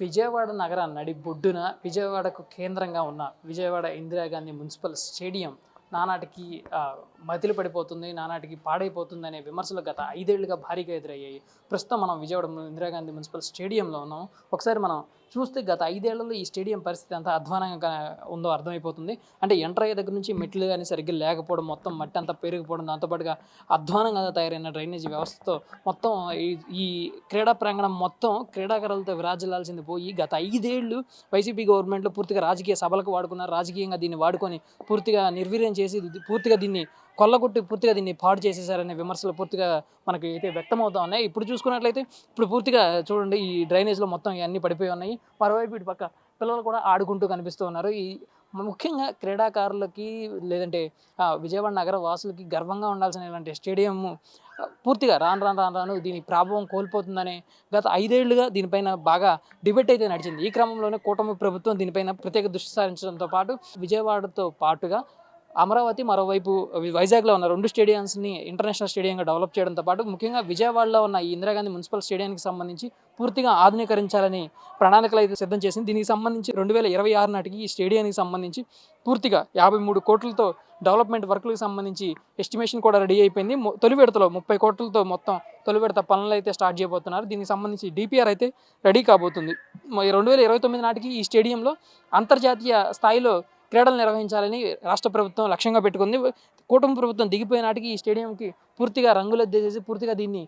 విజయవాడ నగర బొడ్డున విజయవాడకు కేంద్రంగా ఉన్న విజయవాడ ఇందిరాగాంధీ మున్సిపల్ స్టేడియం నానాటికి మతిలు పడిపోతుంది నానాటికి పాడైపోతుంది అనే విమర్శలు గత ఐదేళ్ళుగా భారీగా ఎదురయ్యాయి. ప్రస్తుతం మనం విజయవాడ ఇందిరాగాంధీ మున్సిపల్ స్టేడియంలో ఉన్నాం. ఒకసారి మనం చూస్తే గత ఐదేళ్ళలో ఈ స్టేడియం పరిస్థితి ఎంత అధ్వానంగా ఉందో అర్థమైపోతుంది. అంటే ఎంటర్ అయ్యే దగ్గర నుంచి మెట్లు కానీ సరిగ్గా లేకపోవడం మొత్తం మట్టి అంతా పెరిగిపోవడం దాంతోపాటుగా అధ్వానంగా తయారైన డ్రైనేజీ వ్యవస్థతో మొత్తం ఈ క్రీడా ప్రాంగణం మొత్తం క్రీడాకారులతో విరాజిల్లాల్సింది పోయి గత ఐదేళ్ళు వైసీపీ గవర్నమెంట్లో పూర్తిగా రాజకీయ సభలకు వాడుకున్నారు. రాజకీయంగా దీన్ని వాడుకొని పూర్తిగా నిర్వీర్యం చేసి పూర్తిగా దీన్ని కొల్లగొట్టి పూర్తిగా దీన్ని పాడు చేసేసారనే విమర్శలు పూర్తిగా మనకి అయితే వ్యక్తమవుతా ఉన్నాయి. ఇప్పుడు చూసుకున్నట్లయితే ఇప్పుడు పూర్తిగా చూడండి ఈ డ్రైనేజ్లో మొత్తం ఇవన్నీ పడిపోయి ఉన్నాయి. మరోవైపు ఇటు పక్క పిల్లలు కూడా ఆడుకుంటూ కనిపిస్తూ ఉన్నారు. ఈ ముఖ్యంగా క్రీడాకారులకి లేదంటే విజయవాడ నగర వాసులకి గర్వంగా ఉండాల్సిన ఇలాంటి స్టేడియం పూర్తిగా రాను రాను రాను రాను దీని ప్రభావం కోల్పోతుందనే గత ఐదేళ్ళుగా దీనిపైన బాగా డిబేట్ అయితే నడిచింది. ఈ క్రమంలోనే కూటమి ప్రభుత్వం దీనిపైన ప్రత్యేక దృష్టి సారించడంతో పాటు విజయవాడతో పాటుగా అమరావతి మరోవైపు వైజాగ్లో ఉన్న రెండు స్టేడియంస్ని ఇంటర్నేషనల్ స్టేడియంగా డెవలప్ చేయడంతో పాటు ముఖ్యంగా విజయవాడలో ఉన్న ఈ ఇందిరాగాంధీ మున్సిపల్ స్టేడియానికి సంబంధించి పూర్తిగా ఆధునీకరించాలని ప్రణాళికలు అయితే సిద్ధం చేసింది. దీనికి సంబంధించి రెండు వేల ఇరవై ఆరు నాటికి ఈ స్టేడియానికి సంబంధించి పూర్తిగా యాభై మూడు కోట్లతో డెవలప్మెంట్ వర్క్లకు సంబంధించి ఎస్టిమేషన్ కూడా రెడీ అయిపోయింది. తొలి విడతలో ముప్పై కోట్లతో మొత్తం తొలి విడత పనులు అయితే స్టార్ట్ చేయబోతున్నారు. దీనికి సంబంధించి డిపిఆర్ అయితే రెడీ కాబోతుంది. రెండు వేల ఇరవై తొమ్మిది నాటికి ఈ స్టేడియంలో అంతర్జాతీయ స్థాయిలో క్రీడలు నిర్వహించాలని రాష్ట్ర ప్రభుత్వం లక్ష్యంగా పెట్టుకుంది. కూటమి ప్రభుత్వం దిగిపోయినాటికి ఈ స్టేడియంకి పూర్తిగా రంగులద్దేసేసి పూర్తిగా దీన్ని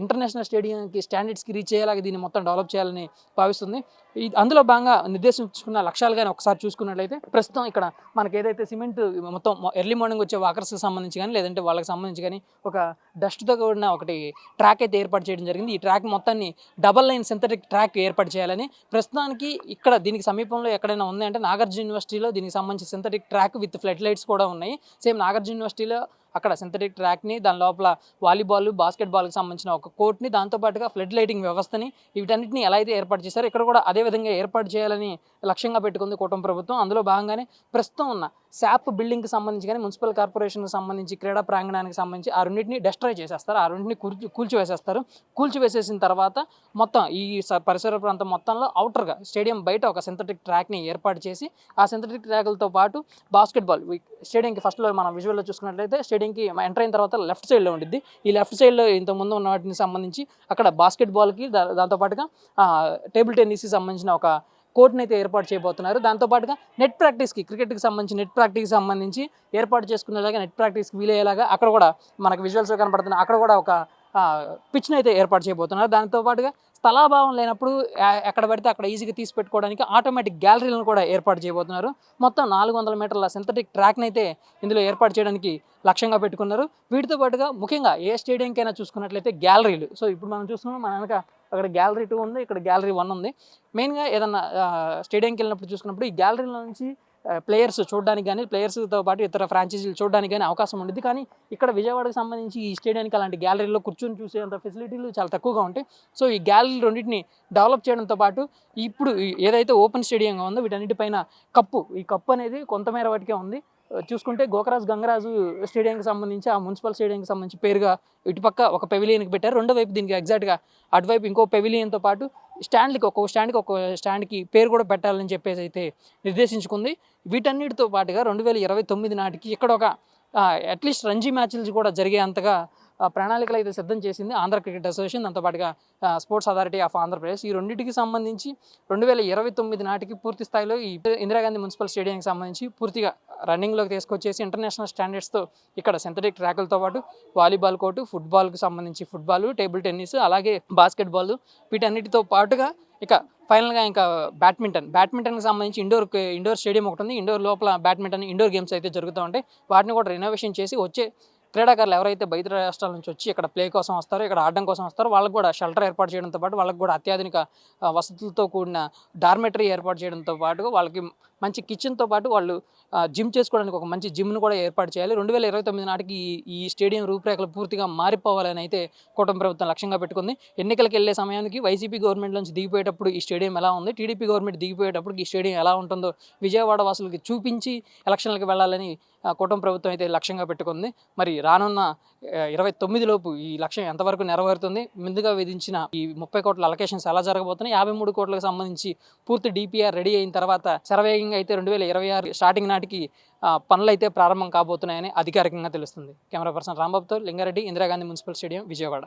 ఇంటర్నేషనల్ స్టేడియంకి స్టాండర్డ్స్కి రీచ్ అయ్యేలాగా దీన్ని మొత్తం డెవలప్ చేయాలని భావిస్తుంది. ఇది అందులో భాగంగా నిర్దేశించుకున్న లక్ష్యాలు కానీ ఒకసారి చూసుకున్నట్లయితే ప్రస్తుతం ఇక్కడ మనకి ఏదైతే సిమెంట్ మొత్తం ఎర్లీ మార్నింగ్ వచ్చే వాకర్స్కి సంబంధించి కానీ లేదంటే వాళ్ళకి సంబంధించి కానీ ఒక డస్ట్తో కూడిన ఒకటి ట్రాక్ అయితే ఏర్పాటు చేయడం జరిగింది. ఈ ట్రాక్ మొత్తాన్ని డబల్ లైన్ సింథటిక్ ట్రాక్ ఏర్పాటు చేయాలని ప్రస్తుతానికి ఇక్కడ దీనికి సమీపంలో ఎక్కడైనా ఉంది అంటే నాగార్జున యూనివర్సిటీలో దీనికి సంబంధించి synthetic track with flood lights కూడా ఉన్నాయి. సేమ్ నాగార్జున యూనివర్సిటీలో అక్కడ సింథటిక్ ట్రాక్ని దాని లోపల వాలీబాల్ బాస్కెట్బాల్కి సంబంధించిన ఒక కోర్ట్ని దాంతోపాటుగా ఫ్లడ్ లైటింగ్ వ్యవస్థని వీటన్నిటిని ఎలా అయితే ఏర్పాటు చేశారో ఇక్కడ కూడా అదే విధంగా ఏర్పాటు చేయాలని లక్ష్యంగా పెట్టుకుంది కూటమి ప్రభుత్వం. అందులో భాగంగానే ప్రస్తుతం ఉన్న శాప్ బిల్డింగ్కి సంబంధించి కానీ మున్సిపల్ కార్పొరేషన్కి సంబంధించి క్రీడా ప్రాంగణానికి సంబంధించి ఆ రెండింటిని డెస్ట్రాయ్ చేసేస్తారు. ఆ రెండింటిని కూల్చి కూల్చివేసేస్తారు. కూల్చివేసేసిన తర్వాత మొత్తం ఈ స- పరిసర ప్రాంతం మొత్తంలో అవుటర్గా స్టేడియం బయట ఒక సింథటిక్ ట్రాక్ని ఏర్పాటు చేసి ఆ సింథటిక్ ట్రాక్లతో పాటు బాస్కెట్బాల్ స్టేడియంకి ఫస్ట్లో మనం విజువల్లో చూసుకున్నట్లయితే స్టేడియంకి ఎంటర్ అయిన తర్వాత లెఫ్ట్ సైడ్లో ఉండిద్ది. ఈ లెఫ్ట్ సైడ్లో ఇంతకుముందు ఉన్న వాటిని సంబంధించి అక్కడ బాస్కెట్బాల్కి దా దాంతోపాటుగా టేబుల్ టెన్నిస్కి సంబంధించిన ఒక కోర్ట్ని అయితే ఏర్పాటు చేయబోతున్నారు. దాంతోపాటుగా నెట్ ప్రాక్టీస్కి క్రికెట్కి సంబంధించి నెట్ ప్రాక్టీస్కి సంబంధించి ఏర్పాటు చేసుకునేలాగా నెట్ ప్రాక్టీస్కి వీలయ్యేలాగా అక్కడ కూడా మనకు విజువల్స్ కనపడుతున్నాయి అక్కడ కూడా ఒక పిచ్ను అయితే ఏర్పాటు చేయబోతున్నారు. దాంతో పాటుగా స్థలాభావం లేనప్పుడు ఎక్కడ పడితే అక్కడ ఈజీగా తీసి పెట్టుకోవడానికి ఆటోమేటిక్ గ్యాలరీలను కూడా ఏర్పాటు చేయబోతున్నారు. మొత్తం నాలుగు వందల మీటర్ల సింథటిక్ ట్రాక్ని అయితే ఇందులో ఏర్పాటు చేయడానికి లక్ష్యంగా పెట్టుకున్నారు. వీటితో పాటుగా ముఖ్యంగా ఏ స్టేడియంకైనా చూసుకున్నట్లయితే గ్యాలరీలు. సో ఇప్పుడు మనం చూస్తున్నాం మన వెనక అక్కడ గ్యాలరీ టూ ఉంది ఇక్కడ గ్యాలరీ వన్ ఉంది. మెయిన్గా ఏదన్నా స్టేడియంకి వెళ్ళినప్పుడు చూసుకున్నప్పుడు ఈ గ్యాలరీలో నుంచి ప్లేయర్స్ చూడడానికి కానీ ప్లేయర్స్తో పాటు ఇతర ఫ్రాంచైజీలు చూడడానికి కానీ అవకాశం ఉండేది కానీ ఇక్కడ విజయవాడకు సంబంధించి ఈ స్టేడియానికి అలాంటి గ్యాలరీలో కూర్చొని చూసేంత ఫెసిలిటీలు చాలా తక్కువగా ఉంటాయి. సో ఈ గ్యాలరీ రెండింటిని డెవలప్ చేయడంతో పాటు ఇప్పుడు ఏదైతే ఓపెన్ స్టేడియంగా ఉందో వీటన్నిటిపైన కప్పు ఈ కప్పు అనేది కొంతమేర వాటికే ఉంది. చూసుకుంటే గోకరాజు గంగరాజు స్టేడియంకి సంబంధించి ఆ మున్సిపల్ స్టేడియంకి సంబంధించి పేరుగా ఇటుపక్క ఒక పెవిలియన్కి పెట్టారు. రెండో వైపు దీనికి ఎగ్జాక్ట్గా అటువైపు ఇంకో పెవిలియన్తో పాటు స్టాండ్కి ఒక్కొక్క స్టాండ్కి ఒక్కొక్క స్టాండ్కి పేరు కూడా పెట్టాలని చెప్పేసి అయితే నిర్దేశించుకుంది. వీటన్నిటితో పాటుగా రెండు వేల ఇరవై తొమ్మిది నాటికి ఇక్కడ ఒక అట్లీస్ట్ రంజీ మ్యాచ్లు కూడా జరిగేంతగా ప్రణాళికలు అయితే సిద్ధం చేసింది ఆంధ్ర క్రికెట్ అసోసియేషన్. దాంతోపాటుగా స్పోర్ట్స్ అథారిటీ ఆఫ్ ఆంధ్రప్రదేశ్. ఈ రెండింటికి సంబంధించి రెండు వేల ఇరవై తొమ్మిది నాటికి పూర్తి స్థాయిలో ఈ ఇందిరాగాంధీ మున్సిపల్ స్టేడియంకి సంబంధించి పూర్తిగా రన్నింగ్లోకి తీసుకొచ్చేసి ఇంటర్నేషనల్ స్టాండర్డ్స్తో ఇక్కడ సింథటిక్ ట్రాకులతో పాటు వాలీబాల్ కోర్టు ఫుట్బాల్కి సంబంధించి ఫుట్బాల్ టేబుల్ టెన్నిస్ అలాగే బాస్కెట్బాల్ వీటన్నిటితో పాటుగా ఇక ఫైనల్గా ఇంకా బ్యాడ్మింటన్. బ్యాడ్మింటన్కి సంబంధించి ఇండోర్ ఇండోర్ స్టేడియం ఒకటి ఉంది. ఇండోర్ లోపల బ్యాడ్మింటన్ ఇండోర్ గేమ్స్ అయితే జరుగుతూ ఉంటాయి. వాటిని కూడా రినోవేషన్ చేసి వచ్చే క్రీడాకారులు ఎవరైతే బయట రాష్ట్రాల నుంచి వచ్చి ఇక్కడ ప్లే కోసం వస్తారో ఇక్కడ ఆడడం కోసం వస్తారో వాళ్ళకి కూడా షెల్టర్ ఏర్పాటు చేయడంతో పాటు వాళ్ళకు కూడా అత్యాధునిక వసతులతో కూడిన డార్మెటరీ ఏర్పాటు చేయడంతో పాటు వాళ్ళకి మంచి కిచెన్తో పాటు వాళ్ళు జిమ్ చేసుకోవడానికి ఒక మంచి జిమ్ను కూడా ఏర్పాటు చేయాలి. రెండు వేల ఇరవై తొమ్మిది నాటికి ఈ- స్టేడియం రూపురేఖలు పూర్తిగా మారిపోవాలని అయితే కూటమి ప్రభుత్వం లక్ష్యంగా పెట్టుకుంది. ఎన్నికలకు వెళ్ళే సమయానికి వైసీపీ గవర్నమెంట్ నుంచి దిగిపోయేటప్పుడు ఈ స్టేడియం ఎలా ఉంది? టీడీపీ గవర్నమెంట్ దిగిపోయేటప్పుడు ఈ స్టేడియం ఎలా ఉంటుందో విజయవాడ వాసులకి చూపించి ఎలక్షన్లకు వెళ్ళాలని కూటమి ప్రభుత్వం అయితే లక్ష్యంగా పెట్టుకుంది. మరి రానున్న ఇరవై తొమ్మిది లోపు ఈ లక్ష్యం ఎంతవరకు నెరవేరుతుంది? ముందుగా విధించిన ఈ ముప్పై కోట్ల అలొకేషన్స్ ఎలా జరగబోతున్నాయి? యాభై మూడు కోట్లకు సంబంధించి పూర్తి డిపిఆర్ రెడీ అయిన తర్వాత శరవేగంగా అయితే రెండు వేల ఇరవై ఆరు స్టార్టింగ్ నాటికి పనులు అయితే ప్రారంభం కాబోతున్నాయని అధికారికంగా తెలుస్తుంది. కెమెరా పర్సన్ రాంబాబుతో లింగారెడ్డి ఇందిరాగాంధీ మున్సిపల్ స్టేడియం విజయవాడ.